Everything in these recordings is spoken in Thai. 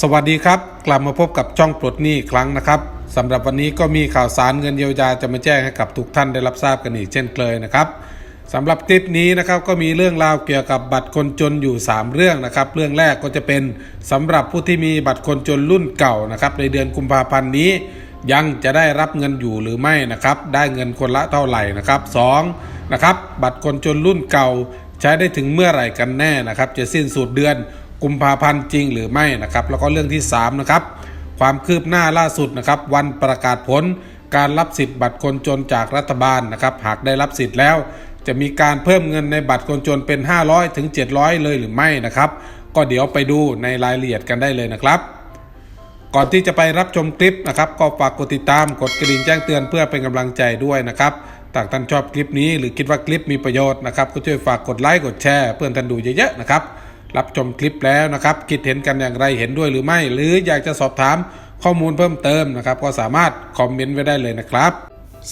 สวัสดีครับ กลับมาพบกับช่องปลดหนี้อีกครั้งนะครับสำหรับวันนี้ก็มีข่าวสารเงินเยียวยาจะมาแจ้งให้กับทุกท่านได้รับทราบกันอีกเช่นเคยนะครับสำหรับคลิปนี้นะครับก็มีเรื่องราวเกี่ยวกับบัตรคนจนอยู่ 3 เรื่องนะครับ เรื่องแรกก็จะเป็นสำหรับผู้ที่มีบัตรคนจนรุ่นเก่านะครับในเดือนกุมภาพันธ์นี้ ยังจะได้รับเงินอยู่หรือไม่นะครับ ได้เงินคนละเท่าไหร่นะครับสองนะครับบัตรคนจนรุ่นเก่าใช้ได้ถึงเมื่อไหร่กันแน่นะครับ จะสิ้นสุดเดือน กุมภาพันธ์จริงหรือไม่นะครับ แล้วก็เรื่องที่3นะครับความคืบหน้าล่าสุดนะครับวันประกาศผลการรับสิทธิ์บัตรคนจนจากรัฐบาลนะครับ หากได้รับสิทธิ์แล้ว จะมีการเพิ่มเงินในบัตรคนจนเป็น 500ถึง700 เลยหรือไม่นะครับ ก็เดี๋ยวไปดูในรายละเอียดกันได้เลยนะครับ ก่อนที่จะไปรับชมคลิปนะครับ ก็ฝากกดติดตามกดกระดิ่งแจ้งเตือนเพื่อเป็นกำลังใจด้วยนะครับถ้าท่านชอบคลิปนี้หรือคิดว่าคลิปมีประโยชน์นะครับก็ช่วยฝากกดไลค์กดแชร์เพื่อนท่านดูเยอะๆนะครับ รับชมคลิปแล้วนะครับ คิดเห็นกันอย่างไรเห็นด้วยหรือไม่ หรืออยากจะสอบถามข้อมูลเพิ่มเติมนะครับ ก็สามารถคอมเมนต์ไว้ได้เลยนะครับ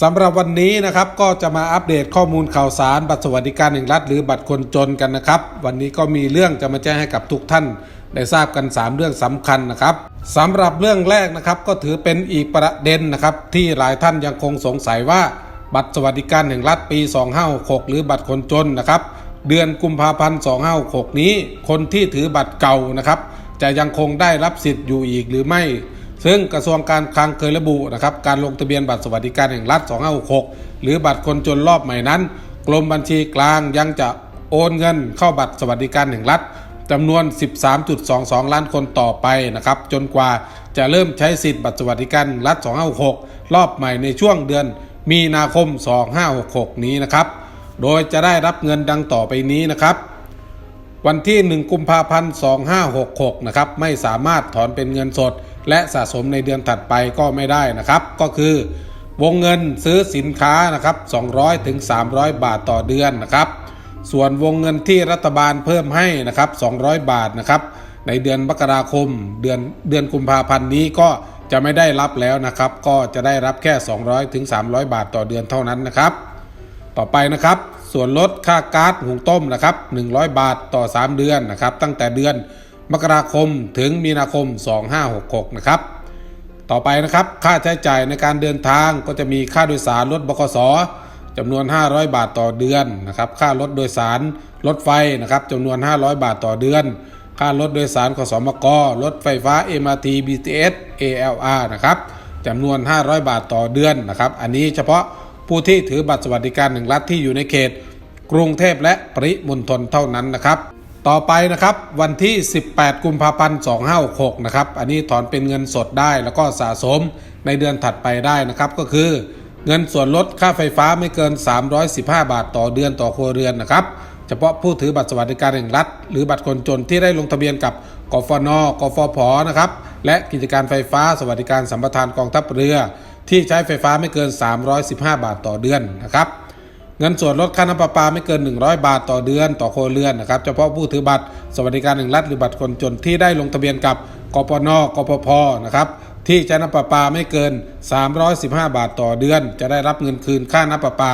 สำหรับวันนี้นะครับก็จะมาอัปเดตข้อมูลข่าวสาร บัตรสวัสดิการแห่งรัฐหรือบัตรคนจนกันนะครับ วันนี้ก็มีเรื่องจะมาแจ้งให้กับทุกท่าน ได้ทราบกัน 3 เรื่องสำคัญนะครับสำหรับเรื่องแรกนะครับก็ถือเป็นอีกประเด็นนะครับ ที่หลายท่านยังคงสงสัยว่า บัตรสวัสดิการแห่งรัฐปี 2566หรือบัตรคนจนนะครับ เดือนกุมภาพันธ์2566 นี้ คนที่ถือบัตรเก่านะครับ จะยังคงได้รับสิทธิ์อยู่อีกหรือไม่ ซึ่งกระทรวงการคลังเคยระบุนะครับการลงทะเบียนบัตรสวัสดิการแห่งรัฐ 2566 หรือบัตรคนจนรอบใหม่นั้น กรมบัญชีกลางยังจะโอนเงินเข้าบัตรสวัสดิการแห่งรัฐจำนวน 13.22 ล้านคนต่อไปนะครับ จนกว่าจะเริ่มใช้สิทธิ์บัตรสวัสดิการรัฐ 256 รอบใหม่ในช่วงเดือนมีนาคม 2566 นี้นะครับ โดยจะได้รับเงินดังต่อไปนี้นะครับ วันที่ 1 กุมภาพันธ์ 2566 นะครับ ไม่สามารถถอนเป็นเงินสด และสะสมในเดือนถัดไปก็ไม่ได้นะครับ ก็คือ วงเงินซื้อสินค้านะครับ 200 ถึง 300 บาทต่อเดือนนะครับ ส่วนวงเงินที่รัฐบาลเพิ่มให้นะครับ 200 บาทนะครับ ในเดือนมกราคม เดือนเดือนกุมภาพันธ์นี้ก็จะไม่ได้รับแล้วนะครับ ก็จะได้รับแค่ 200 ถึง 300 บาทต่อเดือนเท่านั้นนะครับ ต่อไปนะครับ ส่วนลดค่าก๊าซหุงต้มนะครับ 100 บาทต่อ 3 เดือนนะครับ ตั้งแต่เดือนมกราคมถึงมีนาคม 2566 นะครับ ต่อไปนะครับ ค่าใช้จ่ายในการเดินทางก็จะมีค่าโดยสารรถบขสจำนวน 500 บาทต่อเดือนนะครับ ค่ารถโดยสารรถไฟนะครับจำนวน 500 บาทต่อเดือน ค่ารถโดยสารขสมกรถไฟฟ้า MRT BTS ALR นะครับจำนวน 500 บาทต่อเดือนนะครับ อันนี้เฉพาะ ผู้ที่ถือบัตรสวัสดิการแห่งรัฐที่อยู่ในเขต กรุงเทพและปริมณฑลเท่านั้นนะครับ ต่อไปนะครับวันที่ 18 กุมภาพันธ์ 2566 นะครับอันนี้ถอนเป็นเงินสดได้แล้วก็สะสมในเดือนถัดไปได้นะครับก็คือ เงินส่วนลดค่าไฟฟ้าไม่เกิน 315 บาทต่อเดือนต่อครัวเรือนนะครับเฉพาะผู้ถือบัตรสวัสดิการแห่งรัฐ หรือบัตรคนจนที่ได้ลงทะเบียนกับกฟน กฟผนะครับ และกิจการไฟฟ้าสวัสดิการสัมปทานกองทัพเรือ ที่ใช้ไฟฟ้าไม่เกิน 315 บาทต่อเดือนนะครับเงินส่วนลดค่าน้ำประปาไม่เกิน 100 บาทต่อเดือน ต่อครัวเรือนนะครับเฉพาะผู้ถือบัตรสวัสดิการแห่งรัฐหรือบัตรคนจนที่ได้ลงทะเบียนกับกปนกปพนะครับที่ใช้น้ำประปาไม่เกิน 315 บาทต่อเดือน จะได้รับเงินคืนค่าน้ำประปา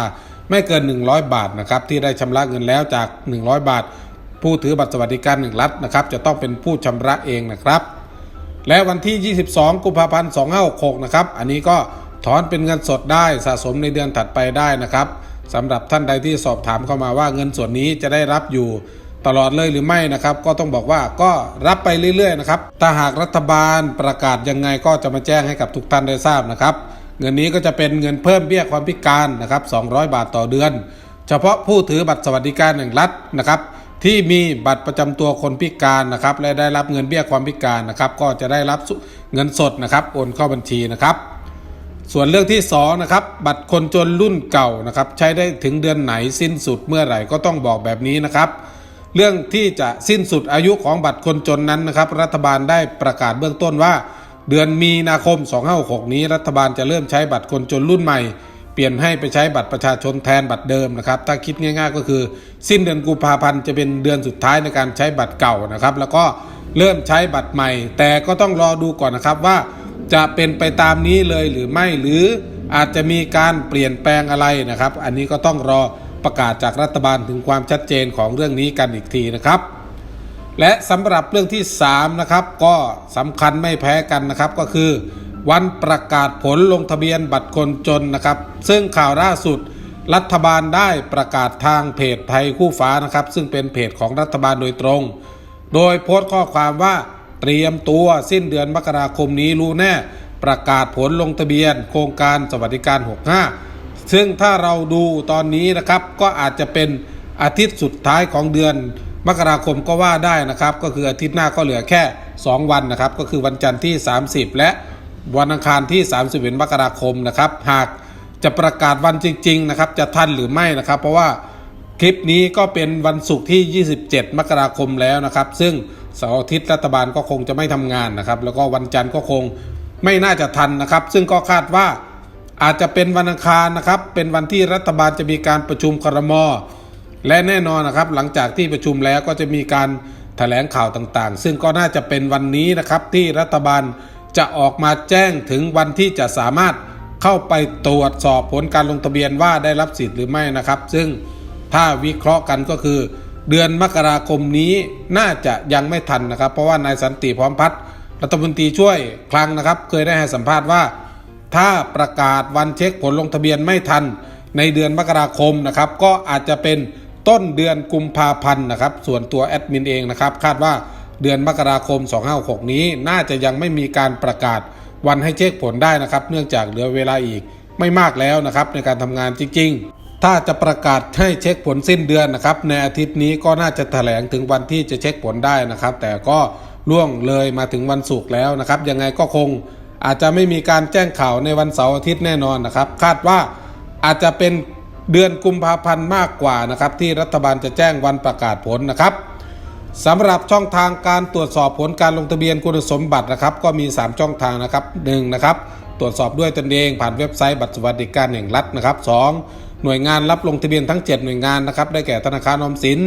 ไม่เกิน 100 บาทนะครับที่ได้ชำระเงินแล้วจาก 100 บาท ผู้ถือบัตรสวัสดิการแห่งรัฐนะครับจะต้องเป็นผู้ชำระเองนะครับ และวันที่ 22 กุมภาพันธ์ 2566 นะครับ อันนี้ก็ถอนเป็นเงินสดได้สะสมในเดือนถัดไปได้นะครับสำหรับท่านใดที่สอบถามเข้ามาว่าเงินส่วนนี้จะได้รับอยู่ตลอดเลยหรือไม่นะครับ ก็ต้องบอกว่าก็รับไปเรื่อยๆนะครับถ้าหากรัฐบาลประกาศยังไงก็จะมาแจ้งให้กับทุกท่านได้ทราบนะครับ เงินนี้ก็จะเป็นเงินเพิ่มเบี้ยความพิการนะครับ 200 บาทต่อเดือน เฉพาะผู้ถือบัตรสวัสดิการแห่งรัฐนะครับ ที่มีบัตรประจำตัวคนพิการนะครับและได้รับเงินเบี้ยความพิการนะครับ ก็จะได้รับเงินสดนะครับโอนเข้าบัญชีนะครับ ส่วนเรื่องที่2นะครับบัตรคนจนรุ่นเก่านะครับ ใช้ได้ถึงเดือนไหนสิ้นสุดเมื่อไหร่ก็ต้องบอกแบบนี้นะครับ เรื่องที่จะสิ้นสุดอายุของบัตรคนจนนั้นนะครับ รัฐบาลได้ประกาศเบื้องต้นว่า เดือนมีนาคม 2566นี้ รัฐบาลจะเริ่มใช้บัตรคนจนรุ่นใหม่ เปลี่ยนให้ไปใช้บัตรประชาชนแทนบัตรเดิมนะครับ ถ้าคิดง่าย ๆ ก็คือ สิ้นเดือนกุมภาพันธ์จะเป็นเดือนสุดท้ายในการใช้บัตรเก่านะครับ แล้วก็เริ่มใช้บัตรใหม่ แต่ก็ต้องรอดูก่อนนะครับว่า จะเป็นไปตามนี้เลยหรือไม่หรืออาจจะมีการเปลี่ยนแปลงอะไรนะครับ อันนี้ก็ต้องรอประกาศจากรัฐบาลถึงความชัดเจนของเรื่องนี้กันอีกทีนะครับ และสำหรับเรื่องที่3นะครับก็สำคัญไม่แพ้กันนะครับก็คือ วันประกาศผลลงทะเบียนบัตรคนจนนะครับ ซึ่งข่าวล่าสุดรัฐบาลได้ประกาศทางเพจไทยคู่ฟ้านะครับ ซึ่งเป็นเพจของรัฐบาลโดยตรง โดยโพสต์ข้อความว่าเตรียมตัวสิ้นเดือนมกราคมนี้รู้แน่ ประกาศผลลงทะเบียน โครงการสวัสดิการ 65 ซึ่งถ้าเราดูตอนนี้นะครับ ก็อาจจะเป็นอาทิตย์สุดท้ายของเดือนมกราคมก็ว่าได้นะครับ ก็คืออาทิตย์หน้าก็เหลือแค่ 2 วันนะครับ ก็คือวันจันทร์ที่ 30 และ วันอังคารที่ 31 มกราคมนะครับ หากจะประกาศวันจริง ๆ นะครับ จะทันหรือไม่นะครับ เพราะว่าคลิปนี้ก็เป็นวันศุกร์ที่ 27 มกราคมแล้วนะครับ ซึ่งเสาร์อาทิตย์รัฐบาลก็คงจะไม่ทำงานนะครับ แล้วก็วันจันทร์ก็คงไม่น่าจะทันนะครับ ซึ่งก็คาดว่าอาจจะเป็นวันอังคารนะครับ เป็นวันที่รัฐบาลจะมีการประชุมครม และแน่นอนนะครับ หลังจากที่ประชุมแล้วก็จะมีการแถลงข่าวต่างๆ ซึ่งก็น่าจะเป็นวันนี้นะครับที่รัฐบาล จะออกมาแจ้งถึงวันที่จะสามารถเข้าไปตรวจสอบผลการลงทะเบียนว่าได้รับสิทธิ์หรือไม่นะครับ ซึ่งถ้าวิเคราะห์กันก็คือ เดือนมกราคมนี้น่าจะยังไม่ทันนะครับ เพราะว่านายสันติพร้อมพัฒน์รัฐมนตรีช่วยคลังนะครับ เคยได้ให้สัมภาษณ์ว่า ถ้าประกาศวันเช็คผลลงทะเบียนไม่ทัน ในเดือนมกราคมนะครับ ก็อาจจะเป็นต้นเดือนกุมภาพันธ์นะครับ ส่วนตัวแอดมินเองนะครับ คาดว่า เดือนมกราคม 2566 นี้น่าจะยังไม่มีการประกาศวันให้เช็คผลได้นะครับ เนื่องจากเหลือเวลาอีกไม่มากแล้วนะครับในการทำงานจริง ๆ ถ้าจะประกาศให้เช็คผลสิ้นเดือนนะครับ ในอาทิตย์นี้ก็น่าจะแถลงถึงวันที่จะเช็คผลได้นะครับ แต่ก็ล่วงเลยมาถึงวันศุกร์แล้วนะครับ ยังไงก็คงอาจจะไม่มีการแจ้งข่าวในวันเสาร์อาทิตย์แน่นอนนะครับ คาดว่าอาจจะเป็นเดือนกุมภาพันธ์มากกว่านะครับ ที่รัฐบาลจะแจ้งวันประกาศผลนะครับ สำหรับช่องทางการตรวจสอบผลการลงทะเบียนคุณสมบัตินะครับ ก็มี 3 ช่องทางนะครับ1นะครับตรวจสอบด้วยตนเองผ่านเว็บไซต์บัตรสวัสดิการแห่งรัฐนะครับ 2 หน่วยงานรับลงทะเบียนทั้ง 7 หน่วยงานนะครับได้แก่ธนาคารออมสิน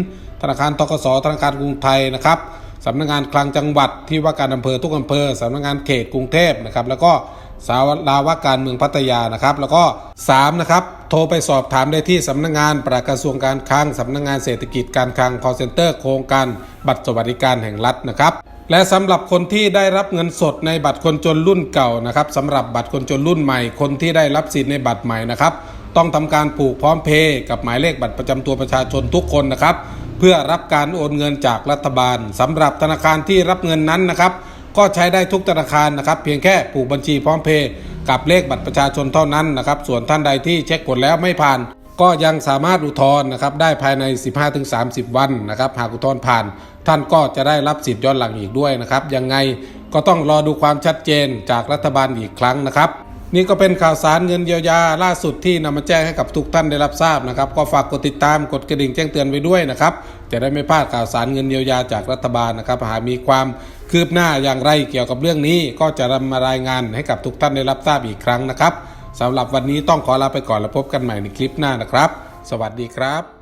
ธนาคารทกสธนาคารกรุงไทยนะครับสำนักงานคลังจังหวัดที่ว่าการอำเภอทุกอำเภอสำนักงานเขตกรุงเทพนะครับแล้วก็ สาวลาวาการเมืองพัทยานะครับ แล้วก็ 3 นะครับ โทรไปสอบถามได้ที่สำนักงานปลัดกระทรวงการคลังสำนักงานเศรษฐกิจการคลัง call center โครงการบัตรสวัสดิการแห่งรัฐนะครับและสำหรับคนที่ได้รับเงินสดในบัตรคนจนรุ่นเก่านะครับสำหรับบัตรคนจนรุ่นใหม่ คนที่ได้รับสิทธิ์ในบัตรใหม่นะครับ ต้องทำการผูกพร้อมเพย์กับหมายเลขบัตรประจำตัวประชาชนทุกคนนะครับ เพื่อรับการโอนเงินจากรัฐบาลสำหรับธนาคารที่รับเงินนั้นนะครับ ก็ใช้ได้ทุกธนาคารนะครับ เพียงแค่ผูกบัญชีพร้อมเพย์กับเลขบัตรประชาชนเท่านั้นนะครับส่วนท่านใดที่เช็คผลแล้วไม่ผ่าน ก็ยังสามารถอุทธรณ์นะครับได้ภายใน 15-30 วันนะครับหากอุทธรณ์ผ่าน ท่านก็จะได้รับสิทธิ์ย้อนหลังอีกด้วยนะครับยังไงก็ต้องรอดูความชัดเจนจากรัฐบาลอีกครั้งนะครับนี่ก็เป็นข่าวสารเงินเยียวยาล่าสุดที่นำมาแจ้งให้กับทุกท่านได้รับทราบนะครับ ก็ฝากกดติดตามกดกระดิ่งแจ้งเตือนไว้ด้วยนะครับ จะได้ไม่พลาดข่าวสารเงินเยียวยาจากรัฐบาลนะครับหากมีความ คืบหน้าอย่างไรเกี่ยวกับเรื่องนี้ก็จะนำมารายงานให้กับทุกท่านได้รับทราบอีกครั้งนะครับสำหรับวันนี้ต้องขอลาไปก่อนแล้วพบกันใหม่ในคลิปหน้านะครับ สวัสดีครับ